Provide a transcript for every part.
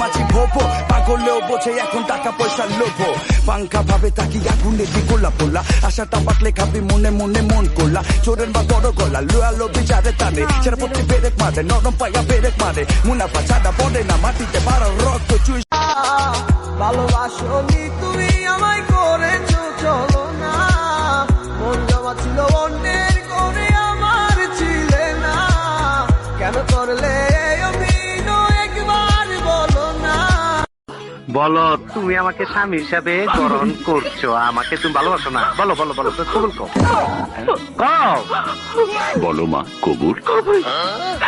মাছি ভোপো, পাগলেও বোঝে এখন টাকা পয়সার লোভ। পাঙ্খা ভাবে তাকি আগুনে কি কোলা পোলা। আশাটা পাকলে খাবি, মনে মনে মন করলা চোরের বা বড় গলা লোয়া লোভি যারে টানে। সেরা প্রতি পেরেক মারে, নরম পাইয়া পেরেক মারে। মুনাফা ছাড়া পড়ে না, মাটিতে পাড়ার রক্ত চুই ভালোবাসো তুমি আমায় বলো তুমি আমাকে স্বামী হিসাবে গ্রহণ করছ আমাকে তুমি ভালোবাসো না। বলো বলো বলো কবুল বলো মা কবুল।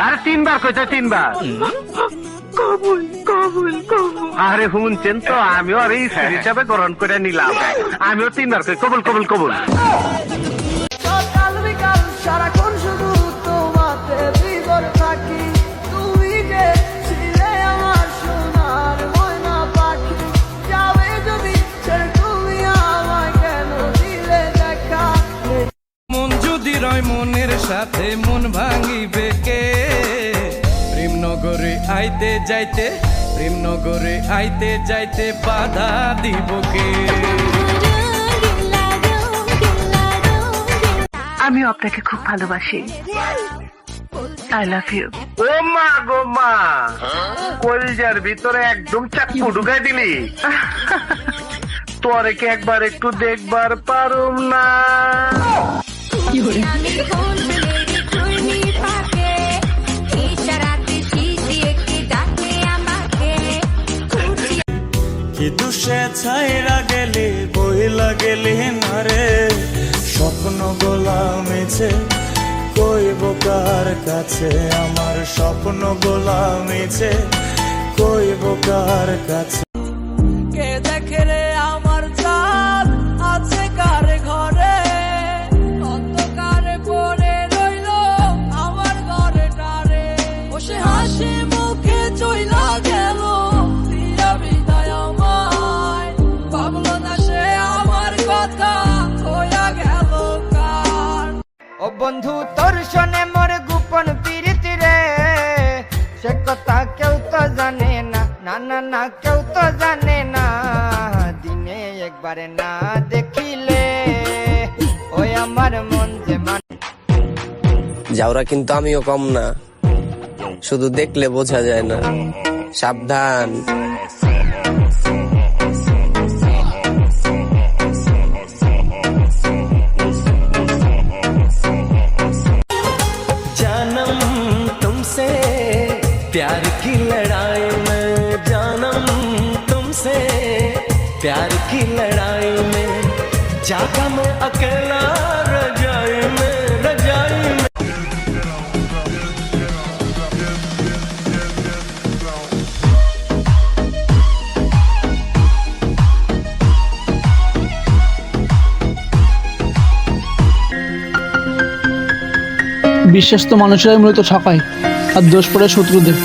আরে তিনবার কইছো তিনবার। কবুল কবুল আরে শুনছেন তো আমিও আর এই স্ত্রী হিসাবে গ্রহণ করে নিলাম। আমিও তিনবার কই কবুল কবুল কবুল। সারাক্ষণ সাথে মন ভাঙিবে কে? প্রেম নগরে আইতে যাইতে প্রেম নগরে আইতে যাইতে বাধা দিব কে? আমিও আপনাকে খুব ভালোবাসি। আই লাভ ইউ ও মা গো মা। কলজার ভিতরে একদম চাকু ঢুকাই দিলি। তোরে কি একবার একটু দেখবার পারুম না? দুষে ছাইরা গেলি, বইলা গেলি না রে? স্বপ্ন গোলা মেছে কইব কার কাছে? আমার স্বপ্ন গোলা মেছে কইব কার কাছে? বন্ধু, তোর শোনে মোর গোপন পীড়িতি রে। সে কথা কেউ তো জানে না না না না, কেউ তো জানে না। দিনে একবারে না দেখিলে, ওই আমার মন যে মান যাওরা কিন্তু আমিও কম না, শুধু দেখলে বোঝা যায় না। সাবধান। प्यार की लड़ाई में जागा मैं अकेला रजाई में रजाई में বিশ্বস্ত মানুষরাই মূলত ঠকায় আর দোষ পড়ে শত্রুদের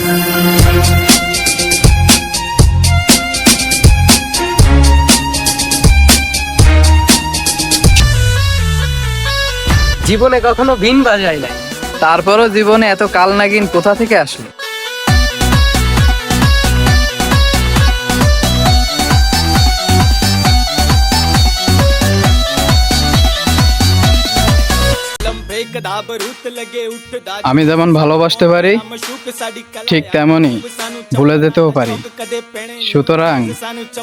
জীবনে কখনো ভিন বাজায় নাই। তারপরও জীবনে এত কাল নাগিন কোথা থেকে আসলো? আমি যেমন ভালোবাসতে পারি ঠিক তেমনই ভুলে যেতেও পারি। সুতরাং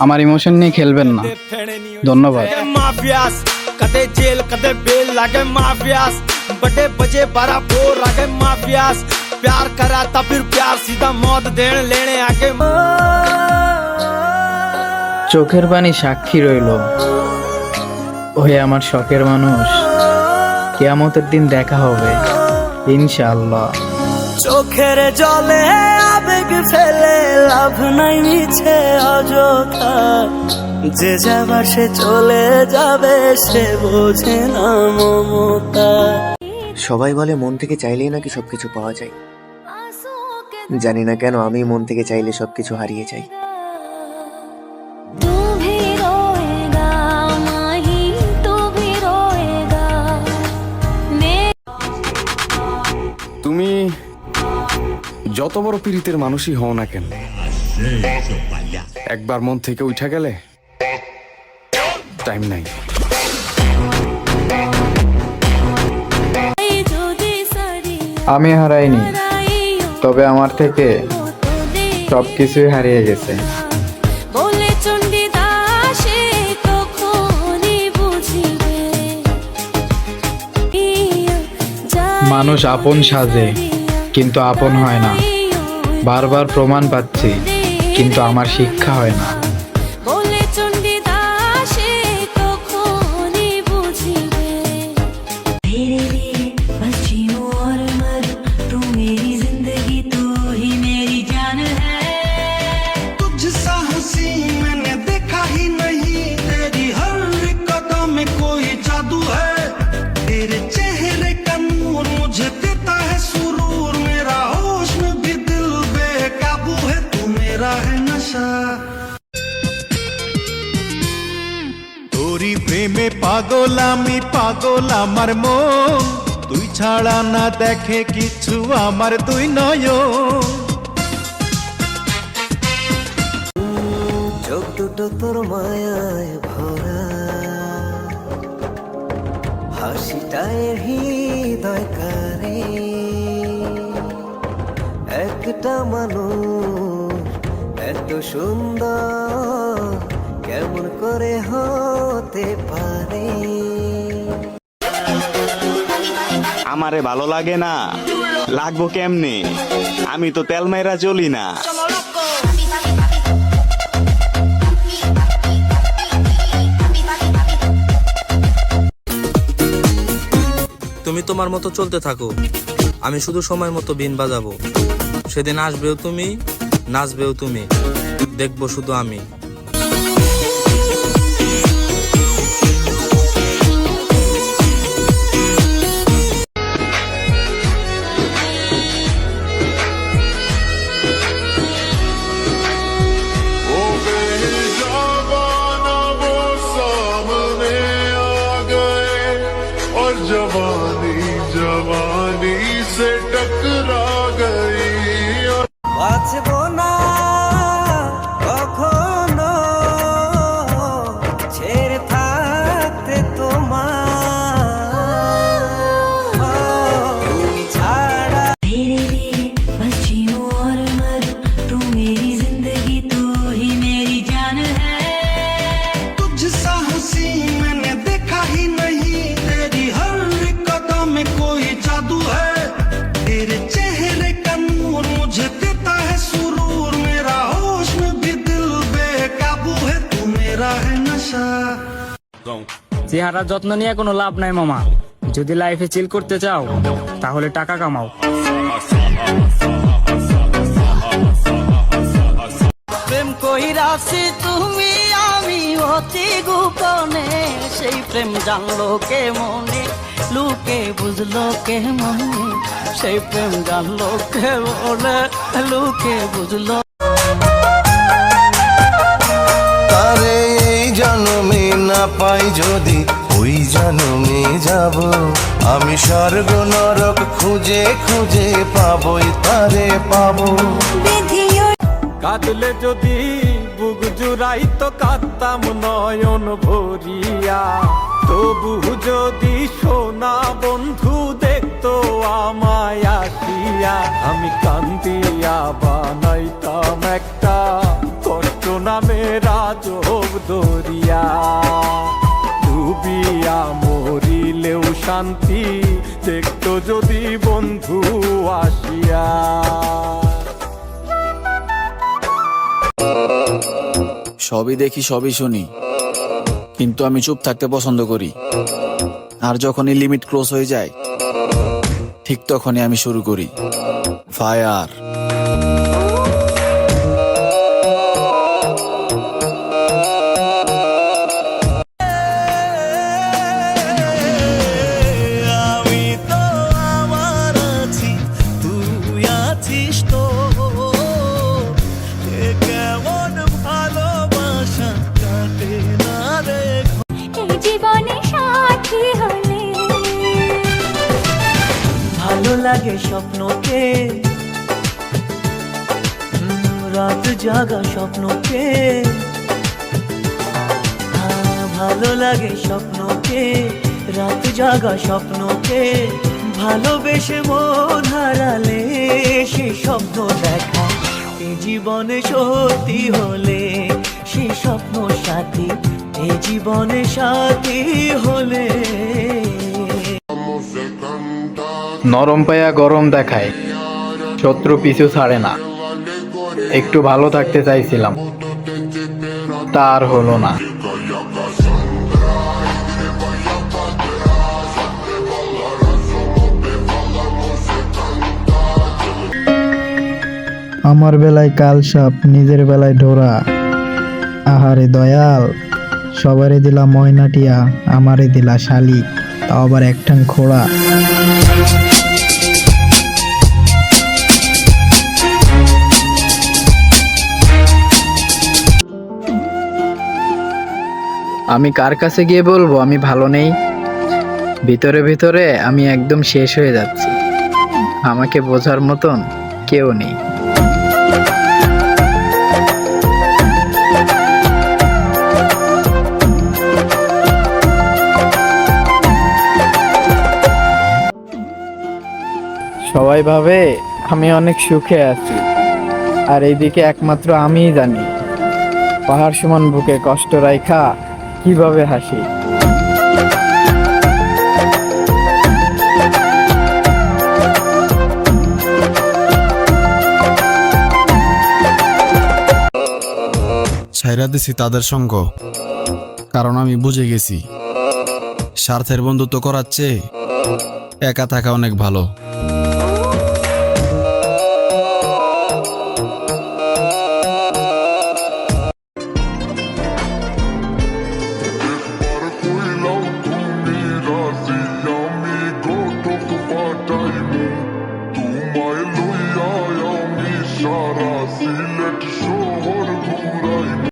আমার ইমোশন নিয়ে খেলবেন না। ধন্যবাদ। कदे जेल कदे बेल लागे माफियास बड़े बजे बारा बोर लागे माफियास प्यार करा था फिर प्यार सीधा मौत देने लेने आके চোখের পানি সাক্ষী রইল ওহে আমার শখের মানুষ কেয়ামতের দিন দেখা হবে ইনশাআল্লাহ চোখের জলে আবেগ ফেলে লাভ নাই মিছে অযথা যে যাবার সে চলে যাবে সে বোঝে না মমতা। সবাই বলে মন থেকে চাইলেই নাকি সবকিছু পাওয়া যায়। জানি না কেন আমি মন থেকে চাইলে সবকিছু হারিয়ে যাই। তুমি যত বড় পীড়িতের মানুষই হও না কেন একবার মন থেকে উঠা গেলে টাইম নাই। আমি হারাইনি তবে আমার থেকে তো দে সবকিছুই হারিয়ে গেছে। মানুষ আপন সাজে কিন্তু আপন হয় না। বারবার প্রমাণ পাচ্ছি কিন্তু আমার শিক্ষা হয় না। প্রেমে পাগল, আমি পাগল আমার মন। তুই ছাড়া না দেখে কিছু আমার তুই নয় চোখ দুটো তোর মায়ায় ভরা। হাসিটায় হৃদয় কারে। একটা মানুষ, এত সুন্দর করে হতে পারে। আমারে ভালো লাগে না। লাগবো কেমনে? আমি তো তেল মেরা চলি না। তুমি তোমার মতো চলতে থাকো। আমি শুধু সময় মতো বিন বাজাবো। সেদিন আসবেও তুমি নাচবেও তুমি। দেখব শুধু আমি। চেহারার যত্ন নিয়ে কোনো লাভ নাই মামা। যদি লাইফে চিল করতে চাও তাহলে টাকা কামাও। প্রেম কইরাছি তুমি আমি অতি গোপনে। সেই প্রেম জানলো কে মনে লুকে বুঝলো কে মনে সেই প্রেম জানলো কে মনে লুকে বুঝলো না পাই যদি ওই জন্মে যাব। আমি স্বর্গ নরক খুঁজে খুঁজে পাবই তারে পাবো। কাঁদলে যদি বুক জুড়াই তো কাঁদতাম নয়ন ভরিয়া। তবু যদি সোনা বন্ধু দেখতো আমায় আসিয়া। আমি কান্দিয়া বানাইতাম একটা কষ্ট নামে রাজব দরিয়া শান্তি, দেখতো যদি বন্ধু আসিয়া। সবই দেখি, সবই শুনি। কিন্তু আমি চুপ থাকতে পছন্দ করি। আর যখনই লিমিট ক্লোজ হয়ে যায়, ঠিক তখনই আমি শুরু করি। ফায়ার। লাগে স্বপ্নকে। রাত জাগা স্বপ্নকে। হ্যাঁ, ভালো লাগে স্বপ্নকে রাত জাগা স্বপ্নকে। ভালোবেসে মন হারালে সে স্বপ্ন দেখা এ জীবনে সত্যি হলে সে স্বপ্ন সাথী এ জীবনে সাথী হলে নরম পায়া গরম দেখায়। শত্রু পিছু ছাড়ে না। একটু ভালো থাকতে চাইছিলাম। তার হলো না। আমার বেলায় কাল সাপ, নিজের বেলায় ডোরা। আহারে দয়াল, সবারে দিলা ময়নাটিয়া আমারে দিলা শালিক তাও আবার একটাং খোড়া। আমি কার কাছে গিয়ে বলব আমি ভালো নেই? ভিতরে ভিতরে আমি একদম শেষ হয়ে যাচ্ছি। আমাকে বোঝার মতন কেউ নেই। সবাই ভাবে আমি অনেক সুখে আছি। আর এইদিকে একমাত্র আমিই জানি। পাহাড় সমান বুকে কষ্ট রাইখা কীভাবে হাসি? ছাইরা দিছি তাদের সঙ্গ, কারণ আমি বুঝে গেছি। স্বার্থের বন্ধুত্ব করার চেয়ে একা থাকা অনেক ভালো।